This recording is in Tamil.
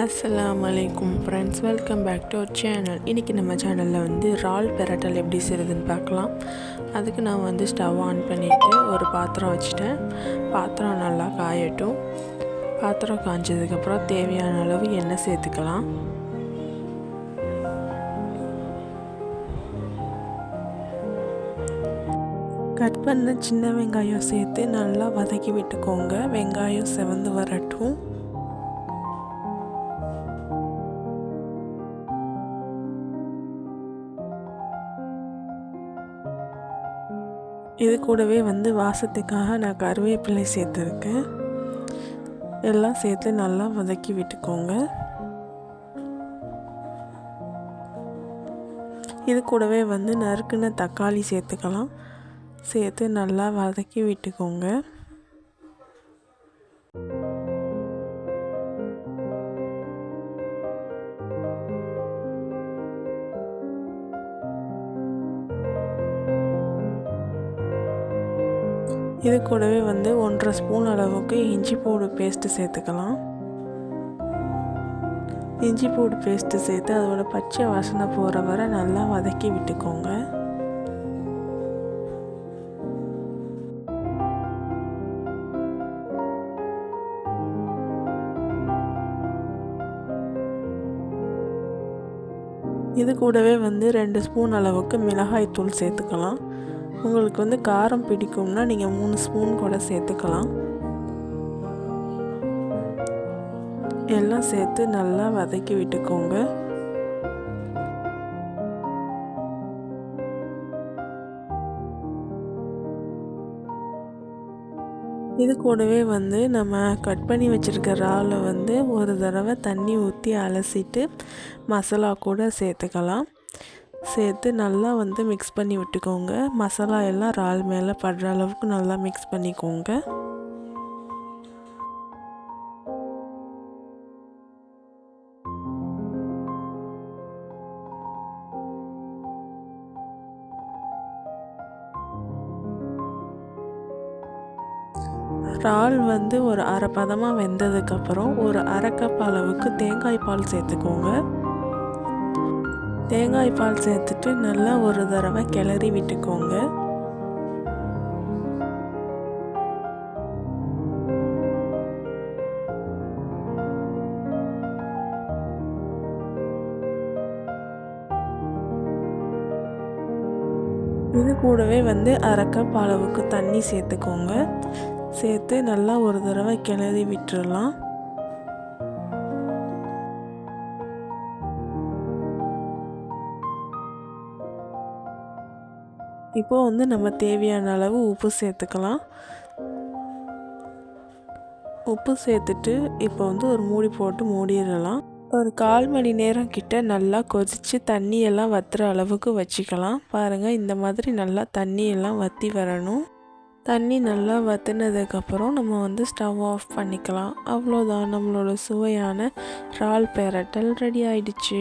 அஸ்லாம் வலைக்கும் friends welcome back to our channel இன்றைக்கி நம்ம சேனலில் வந்து இறால் பெரட்டல் எப்படி செய்கிறதுன்னு பார்க்கலாம். அதுக்கு நான் வந்து ஸ்டவ் ஆன் பண்ணிவிட்டு ஒரு பாத்திரம் வச்சுட்டேன். பாத்திரம் நல்லா காயட்டும். பாத்திரம் காய்ஞ்சதுக்கப்புறம் தேவையான அளவு எண்ணெய் சேர்த்துக்கலாம். கட் பண்ண சின்ன வெங்காயம் சேர்த்து நல்லா வதக்கி விட்டுக்கோங்க. வெங்காயம் செவந்து வரட்டும். இது கூடவே வந்து வாசத்துக்காக நான் கருவேப்பிலை சேர்த்துருக்கேன். எல்லாம் சேர்த்து நல்லா வதக்கி விட்டுக்கோங்க. இது கூடவே வந்து நறுக்குன தக்காளி சேர்த்துக்கலாம். சேர்த்து நல்லா வதக்கி விட்டுக்கோங்க. இது கூடவே வந்து ஒன்றரை ஸ்பூன் அளவுக்கு இஞ்சி பூடு பேஸ்ட்டு சேர்த்துக்கலாம். இஞ்சி பூடு பேஸ்ட்டு சேர்த்து அதோட பச்சை வாசனை போகிற வரை நல்லா வதக்கி விட்டுக்கோங்க. இது கூடவே வந்து ரெண்டு ஸ்பூன் அளவுக்கு மிளகாய் தூள் சேர்த்துக்கலாம். உங்களுக்கு வந்து காரம் பிடிக்கும்னா நீங்கள் மூணு ஸ்பூன் கூட சேர்த்துக்கலாம். எல்லாம் சேர்த்து நல்லா வதக்கி விட்டுக்கோங்க. இது கூடவே வந்து நம்ம கட் பண்ணி வச்சுருக்க ராவில் வந்து ஒரு தடவை தண்ணி ஊற்றி அலசிட்டு மசாலா கூட சேர்த்துக்கலாம். சேர்த்து நல்லா வந்து மிக்ஸ் பண்ணி விட்டுக்கோங்க. மசாலா எல்லாம் இறால் மேலே படுற அளவுக்கு நல்லா மிக்ஸ் பண்ணிக்கோங்க. இறால் வந்து ஒரு அரை பதமாக வெந்ததுக்கப்புறம் ஒரு அரை கப் அளவுக்கு தேங்காய் பால் சேர்த்துக்கோங்க. தேங்காய் பால் சேர்த்துட்டு நல்லா ஒரு தடவை கிளறி விட்டுக்கோங்க. இது கூடவே வந்து அரைக்கப் அளவுக்கு தண்ணி சேர்த்துக்கோங்க. சேர்த்து நல்லா ஒரு தடவை கிளறி விட்டுறலாம். இப்போது வந்து நம்ம தேவையான அளவு உப்பு சேர்த்துக்கலாம். உப்பு சேர்த்துட்டு இப்போ வந்து ஒரு மூடி போட்டு மூடிடலாம். ஒரு கால் மணி நேரம் கிட்ட நல்லா கொதித்து தண்ணியெல்லாம் வத்துற அளவுக்கு வச்சுக்கலாம். பாருங்கள் இந்த மாதிரி நல்லா தண்ணியெல்லாம் வற்றி வரணும். தண்ணி நல்லா வற்றினதுக்கப்புறம் நம்ம வந்து ஸ்டவ் ஆஃப் பண்ணிக்கலாம். அவ்வளோதான் நம்மளோட சுவையான இறால் பேரட்டல் ரெடி ஆயிடுச்சு.